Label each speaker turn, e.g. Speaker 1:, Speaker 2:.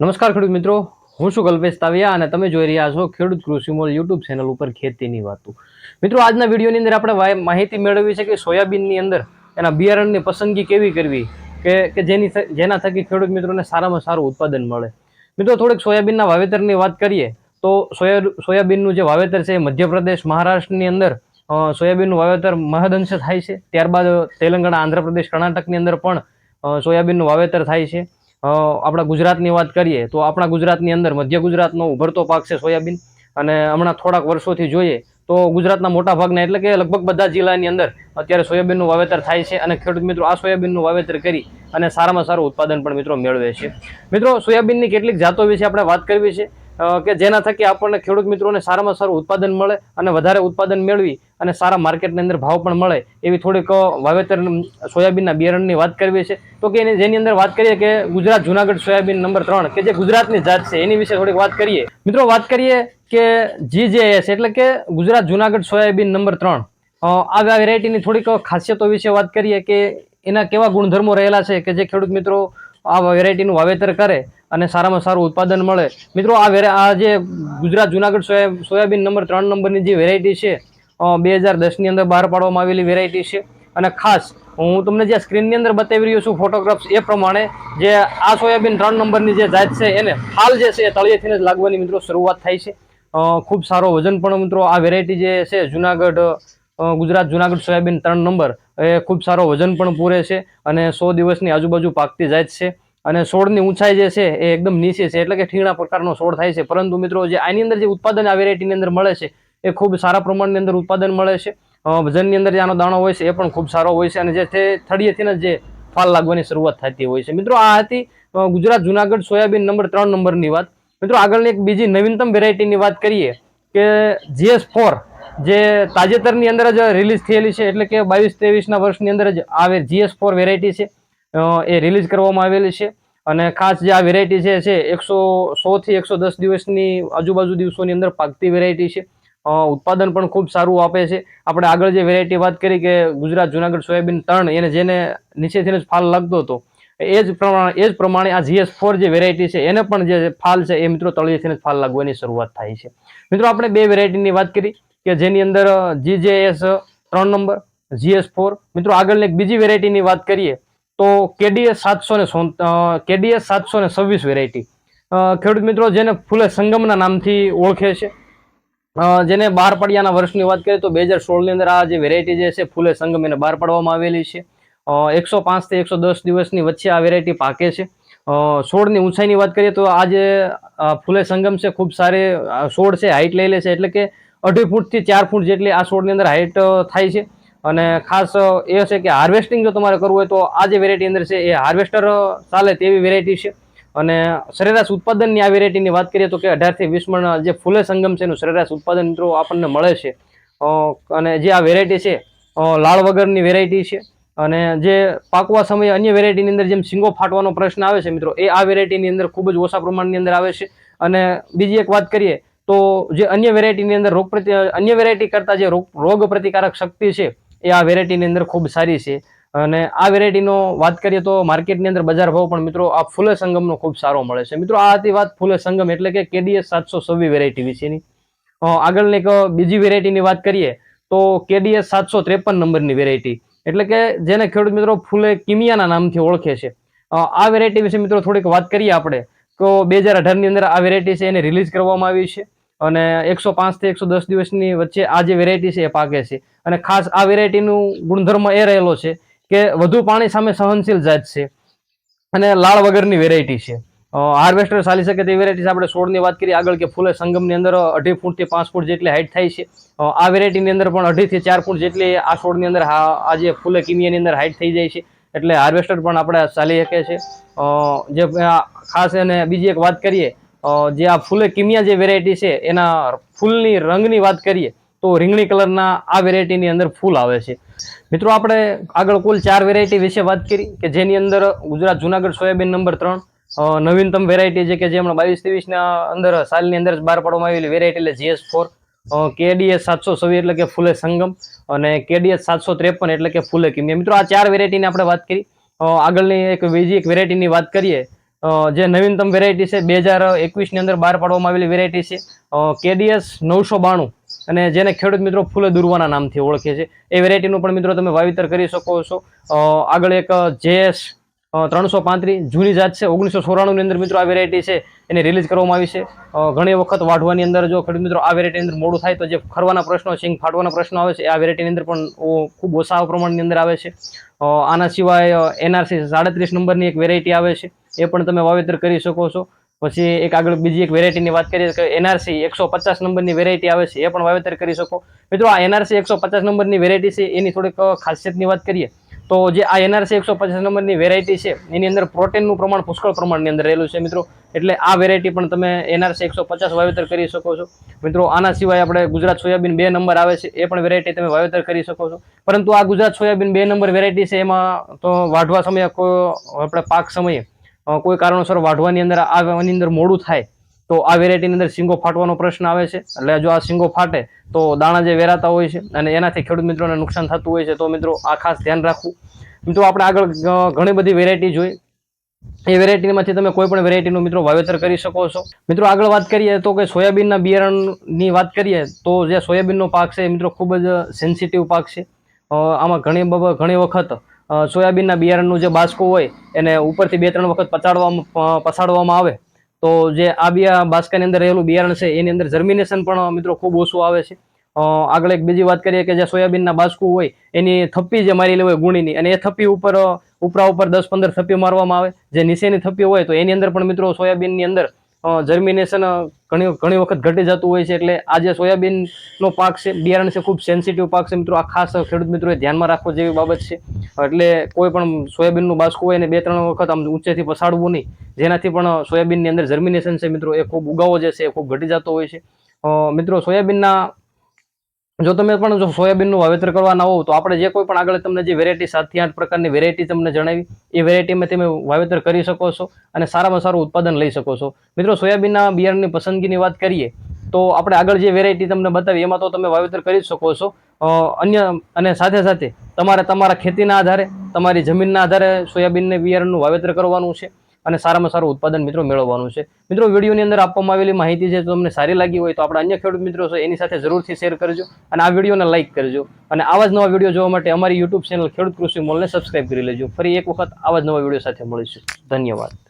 Speaker 1: નમસ્કાર ખેડૂત મિત્રો. હું શું કલ્પેશ તાવિયા અને તમે જોઈ રહ્યા છો ખેડૂત કૃષિ મોલ યુટ્યુબ ચેનલ ઉપર ખેતીની વાતો. મિત્રો, આજના વિડીયોની અંદર આપણે માહિતી મેળવી છે કે સોયાબીનની અંદર એના બિયારણની પસંદગી કેવી કરવી? કે કે જેની જેના થકી ખેડૂત મિત્રોને સારામાં સારું ઉત્પાદન મળે? મિત્રો, થોડીક સોયાબીનના વાવેતરની વાત કરીએ, તો સોયા સોયાબીનનું જે વાવેતર છે મધ્યપ્રદેશ, મહારાષ્ટ્રની અંદર સોયાબીનનું વાવેતર મહદઅંશે થાય છે. ત્યારબાદ તેલંગાણા, આંધ્રપ્રદેશ, કર્ણાટકની અંદર પણ સોયાબીનનું વાવેતર થાય છે. આપણા ગુજરાતની વાત કરીએ તો આપણા ગુજરાતની અંદર મધ્ય ગુજરાતનો ઉભરતો પાક છે સોયાબીન. અને હમણાં થોડાક વર્ષોથી જોઈએ તો ગુજરાતના મોટા ભાગના એટલે કે લગભગ બધા જિલ્લાની અંદર અત્યારે સોયાબીનનું વાવેતર થાય છે અને ખેડૂત મિત્રો આ સોયાબીનનું વાવેતર કરી અને સારામાં સારું ઉત્પાદન પણ મિત્રો મેળવે છે. મિત્રો, સોયાબીનની કેટલીક જાતો વિશે આપણે વાત કરવી છે. કે જેના થકી આપણને ખેડૂત મિત્રોને સારામાં સારું ઉત્પાદન મળે અને વધારે ઉત્પાદન મેળવી અને સારા માર્કેટની અંદર ભાવ પણ મળે એવી થોડીક વાવેતર સોયાબીનના બિયારણની વાત કરવી છે. તો કે એની, જેની અંદર વાત કરીએ કે ગુજરાત જુનાગઢ સોયાબીન નંબર ત્રણ, કે જે ગુજરાતની જાત છે, એની વિશે થોડીક વાત કરીએ. મિત્રો, વાત કરીએ કે જીજેએસ એટલે કે ગુજરાત જુનાગઢ સોયાબીન નંબર ત્રણ. આ વેરાયટીની થોડીક ખાસિયતો વિશે વાત કરીએ કે એના કેવા ગુણધર્મો રહેલા છે કે જે ખેડૂત મિત્રો આ વેરાયટીનું વાવેતર કરે અને સારામાં સારું ઉત્પાદન મળે. મિત્રો, આ વેરા, આ જે Gujarat Junagadh soya, soybean number ત્રણ નંબરની જે વેરાયટી છે બે હજાર દસની અંદર બહાર પાડવામાં આવેલી વેરાયટી છે. અને ખાસ, હું તમને જે સ્ક્રીનની અંદર બતાવી રહ્યો છું, ફોટોગ્રાફ્સ એ પ્રમાણે, જે આ સોયાબીન ત્રણ નંબરની જે જાત છે, એને ફાલ જે છે એ તળિયેથી જ લાગવાની મિત્રો શરૂઆત થાય છે. ખૂબ સારો વજન પણ મિત્રો આ વેરાયટી જે છે, જુનાગઢ ગુજરાત જુનાગઢ સોયાબીન ત્રણ નંબર એ ખૂબ સારો વજન પણ પૂરે છે અને સો દિવસની આજુબાજુ પાકતી જાય છે. અને છોડની ઊંચાઈ જે છે એ એકદમ નીચે છે, એટલે કે ઠીણા પ્રકારનો છોડ થાય છે. પરંતુ મિત્રો જે આની અંદર જે ઉત્પાદન આ વેરાયટીની અંદર મળે છે, એ ખૂબ સારા પ્રમાણની અંદર ઉત્પાદન મળે છે. વજનની અંદર જે આનો દાણો હોય છે એ પણ ખૂબ સારો હોય છે અને જે તે થળિયેથી જે ફાલ લાગવાની શરૂઆત થતી હોય છે. મિત્રો, આ હતી ગુજરાત જુનાગઢ સોયાબીન નંબર ત્રણ નંબરની વાત. મિત્રો, આગળની એક બીજી નવીનતમ વેરાયટીની વાત કરીએ કે જીએસ ફોર જે તાજેતરની અંદર જ રિલીઝ થયેલી છે, એટલે કે બાવીસ ત્રેવીસના વર્ષની અંદર જ આવે જીએસ ફોર વેરાયટી છે એ રિલીઝ કરવામાં આવેલી છે. અને ખાસ જે આ વેરાયટી છે, એકસો સોથી એકસો દસ દિવસની આજુબાજુ દિવસોની અંદર પાકતી વેરાયટી છે. ઉત્પાદન પણ ખૂબ સારું આપે છે. આપણે આગળ જે વેરાયટી વાત કરી કે ગુજરાત જુનાગઢ સોયાબીન ત્રણ એને જેને નીચેથી જ ફાલ લાગતો હતો, એ જ પ્રમાણે, એ જ પ્રમાણે આ જીએસ ફોર જે વેરાયટી છે, એને પણ જે ફાલ છે, એ મિત્રો તળિયેથી જ ફાલ લાગવાની શરૂઆત થાય છે. મિત્રો, આપણે બે વેરાયટીની વાત કરી. કે જેની અંદર જીજેએસ ત્રણ નંબર જીએસ ફોર મિત્રો, આગળની એક બીજી વેરાયટીની વાત કરીએ, તો કેડીએસ સાતસો ને કેડીએસ સાતસો ને છવ્વીસ વેરાયટી ખેડૂત મિત્રો, જેને ફૂલે સંગમના નામથી ઓળખે છે જેને બહાર પડ્યાના વર્ષની વાત કરીએ, તો બે હજાર સોળની અંદર આ જે વેરાયટી જે છે, ફૂલે સંગમ એને બહાર પાડવામાં આવેલી છે. એકસો પાંચથી એકસો દસ દિવસની વચ્ચે આ વેરાયટી પાકે છે. સોળની ઊંચાઈની વાત કરીએ, તો આ જે ફૂલે સંગમ છે, ખૂબ સારી સોળ છે હાઇટ લઈ લે છે, એટલે કે અઢી ફૂટથી ચાર ફૂટ જેટલી આ છોડની અંદર હાઇટ થાય છે. અને ખાસ એ છે કે હાર્વેસ્ટિંગ જો તમારે કરવું હોય તો આ જે વેરાયટી અંદર છે એ હાર્વેસ્ટર ચાલે તેવી વેરાયટી છે. અને સરેરાશ ઉત્પાદનની આ વેરાયટીની વાત કરીએ તો કે અઢારથી વીસ મણ જે ફૂલે સંગમ છે એનું સરેરાશ ઉત્પાદન મિત્રો આપણને મળે છે. અને જે આ વેરાયટી છે લાળ વગરની વેરાયટી છે. અને જે પાકવા સમયે અન્ય વેરાયટીની અંદર જેમ સિંગો ફાટવાનો પ્રશ્ન આવે છે મિત્રો, એ આ વેરાયટીની અંદર ખૂબ જ ઓછા પ્રમાણની અંદર આવે છે. અને બીજી એક વાત કરીએ તો જે અન્ય વેરાયટીની અંદર રોગ પ્રતિ, અન્ય વેરાયટી કરતાં જે રોગ પ્રતિકારક શક્તિ છે, એ આ વેરાયટીની અંદર ખૂબ સારી છે. અને આ વેરાયટીનો વાત કરીએ તો માર્કેટની અંદર બજાર ભાવ પણ મિત્રો આ ફૂલે સંગમનો ખૂબ સારો મળે છે. મિત્રો આ હતી વાત ફૂલે સંગમ એટલે કે કેડીએસ સાતસો છવ્વીસ વેરાયટી વિશેની. આગળની એક બીજી વેરાયટીની વાત કરીએ તો કેડીએસ સાતસો ત્રેપન નંબરની વેરાયટી. એટલે કે જેને ખેડૂત મિત્રો ફૂલે કિમિયાના નામથી ઓળખે છે. આ વેરાયટી વિશે મિત્રો થોડીક વાત કરીએ આપણે. તો બે હજાર અઢારની અંદર આ વેરાયટી છે એને રિલીઝ કરવામાં આવી છે. અને એકસો પાંચથી એકસો દસ દિવસની વચ્ચે આ જે વેરાયટી છે એ પાકે છે. અને ખાસ આ વેરાયટીનું ગુણધર્મ એ રહેલો છે કે વધુ પાણી સામે સહનશીલ જાત છે અને લાળ વગરની વેરાયટી છે. હાર્વેસ્ટર ચાલી શકે તે વેરાયટી આપણે સોળની વાત કરીએ, આગળ કે ફૂલે સંગમની અંદર અઢી ફૂટથી પાંચ ફૂટ જેટલી હાઈટ થાય છે. આ વેરાયટીની અંદર પણ અઢીથી ચાર ફૂટ જેટલી આ છોડની અંદર આ જે ફૂલે કિમિયાની અંદર હાઈટ થઈ જાય છે. એટલે હાર્વેસ્ટર પણ આપણે ચાલી શકે છે. જે ખાસ એને બીજી એક વાત કરીએ જે આ ફૂલે કિમિયા જે વેરાયટી છે, એના ફૂલની રંગની વાત કરીએ, તો રીંગણી કલરના આ વેરાયટીની અંદર ફૂલ આવે છે. મિત્રો, આપણે આગળ કુલ ચાર વેરાયટી વિશે વાત કરી, કે જેની અંદર ગુજરાત જુનાગઢ સોયાબીન નંબર ત્રણ નવીનતમ વેરાયટી છે કે જે હમણાં બાવીસ ત્રેવીસના અંદર સાલની અંદર જ બહાર પાડવામાં આવેલી વેરાયટી એટલે જીએસ ફોર કેડીએસ સાતસો છવ્વીસ એટલે કે ફૂલે સંગમ, અને કેડીએસ સાતસો ત્રેપન એટલે કે ફૂલે કિમિયા. મિત્રો, આ ચાર વેરાયટીની આપણે વાત કરી આગળની એક બીજી એક વેરાયટીની વાત કરીએ જે નવીનતમ વેરાયટી છે, બે હજાર એકવીસની અંદર બહાર પાડવામાં આવેલી વેરાયટી છે કેડીએસ નવસો બાણું. અને જેને ખેડૂત મિત્રો ફૂલે દુર્વાના નામથી ઓળખે છે. એ વેરાયટીનું પણ મિત્રો તમે વાવેતર કરી શકો છો. આગળ એક જેએસ ત્રણસો પાંત્રીસ, જૂની જાત છે, ઓગણીસો સોરાણુંની અંદર મિત્રો આ વેરાયટી છે, એને રિલીઝ કરવામાં આવી છે. ઘણી વખત વાઢવાની અંદર જો ખેડૂત મિત્રો આ વેરાયટી અંદર મોડું થાય તો જે ખરવાના પ્રશ્નો સિંગ ફાટવાના પ્રશ્નો આવે છે આ વેરાયટીની અંદર પણ ખૂબ ઓછા પ્રમાણની અંદર આવે છે. આના સિવાય એનઆરસી સાડત્રીસ નંબરની એક વેરાયટી આવે છે. એ પણ તમે વાવેતર કરી શકો છો. પછી એક આગળ બીજી એક વેરાયટીની વાત કરીએ કે એનઆરસી એકસો પચાસ નંબરની વેરાયટી આવે છે, એ પણ વાવેતર કરી શકો. મિત્રો, આ એનઆરસી એકસો પચાસ નંબરની વેરાયટી છે, એની થોડીક ખાસિયતની વાત કરીએ તો જે આ એનઆરસી એકસો પચાસ નંબરની વેરાયટી છે, એની અંદર પ્રોટીનનું પ્રમાણ પુષ્કળ પ્રમાણની અંદર રહેલું છે મિત્રો. એટલે આ વેરાયટી પણ તમે એનઆરસી એકસો પચાસ વાવેતર કરી શકો છો. મિત્રો, આના સિવાય આપણે ગુજરાત સોયાબીન બે નંબર આવે છે, એ પણ વેરાયટી તમે વાવેતર કરી શકો છો. પરંતુ આ ગુજરાત સોયાબીન બે નંબર વેરાયટી છે, એમાં તો વાઢવા સમયે આપણે પાક સમયે કોઈ કારણોસર વાઢવાની અંદર આની અંદર મોડું થાય, તો આ વેરાયટીની અંદર સિંગો ફાટવાનો પ્રશ્ન આવે છે. એટલે જો આ સિંગો ફાટે, તો દાણા જે વેરાતા હોય છે, અને એનાથી ખેડૂત મિત્રોને નુકસાન થતું હોય છે, તો મિત્રો આ ખાસ ધ્યાન રાખવું. મિત્રો આપણે આગળ ઘણી બધી વેરાયટી જોઈ. એ વેરાયટીમાંથી તમે કોઈ પણ વેરાયટીનું મિત્રો વાવેતર કરી શકો છો. મિત્રો આગળ વાત કરીએ તો કે સોયાબીનના બિયારણની વાત કરીએ, તો જે સોયાબીનનો પાક છે એ મિત્રો ખૂબ જ સેન્સિટિવ પાક છે. આમાં ઘણી ઘણી વખત સોયાબીનના બિયારણનું જે બાસકું હોય એને ઉપરથી બે ત્રણ વખત પચાડવામાં પછાડવામાં આવે. તો જે આ બિયા, બાસકાની અંદર રહેલું બિયારણ છે, એની અંદર જર્મિનેશન પણ મિત્રો ખૂબ ઓછું આવે છે. આગળ એક બીજી વાત કરીએ કે જે સોયાબીનના બાસકું હોય, એની થપ્પી જે મારેલી હોય ગુણીની, અને એ થપ્પી ઉપર ઉપરા ઉપર દસ પંદર થપ્પી મારવામાં આવે. જે નીચેની થપ્પી હોય તો એની અંદર પણ મિત્રો સોયાબીનની અંદર જર્મિનેશન ઘણી ઘણી વખત ઘટી જતું હોય છે એટલે આ જે સોયાબીનનો પાક છે, બિયારણ છે, ખૂબ સેન્સિટિવ પાક છે. મિત્રો, આ ખાસ ખેડૂત મિત્રોએ ધ્યાનમાં રાખવા જેવી બાબત છે. એટલે કોઈ પણ સોયાબીનનું બાસકું હોય ને બે, ત્રણ વખત આમ ઊંચેથી પસાડવું નહીં. જેનાથી પણ સોયાબીનની અંદર જર્મિનેશન છે મિત્રો, એ ખૂબ ઉગાવો જે છે એ ખૂબ ઘટી જતો હોય છે. મિત્રો, સોયાબીનના જો તમે પણ જો સોયાબીનનું વાવેતર કરવાના હોવ, તો આપણે જે કોઈ પણ આગળ તમને જે વેરાયટી સાતથી આઠ પ્રકારની વેરાયટી તમને જણાવી, એ વેરાયટીમાં તમે વાવેતર કરી શકો છો અને સારામાં સારું ઉત્પાદન લઈ શકો છો. મિત્રો, સોયાબીનના બિયારણની પસંદગીની વાત કરીએ, તો આપણે આગળ જે વેરાયટી તમને બતાવી એમાં તો તમે વાવેતર કરી શકો છો. અન્ય, અને સાથે સાથે તમારે તમારા ખેતીના આધારે, તમારી જમીનના આધારે સોયાબીનને બિયારણનું વાવેતર કરવાનું છે. અને સારામાં સારું ઉત્પાદન મિત્રો મેળવવાનું છે. મિત્રો, વિડીયોની અંદર આપવામાં આવેલી માહિતી જો તમને સારી લાગી હોય તો આપણા અન્ય ખેડૂત મિત્રો છે, એની સાથે જરૂરથી શેર કરજો અને આ વિડીયોને લાઇક કરજો. અને આવા જ નવા વીડિયો જોવા માટે અમારી યુટ્યુબ ચેનલ ખેડૂત કૃષિ મોલને સબસ્ક્રાઇબ કરી લેજો. ફરી એક વખત આવા જ નવા વીડિયો સાથે મળીશું. ધન્યવાદ.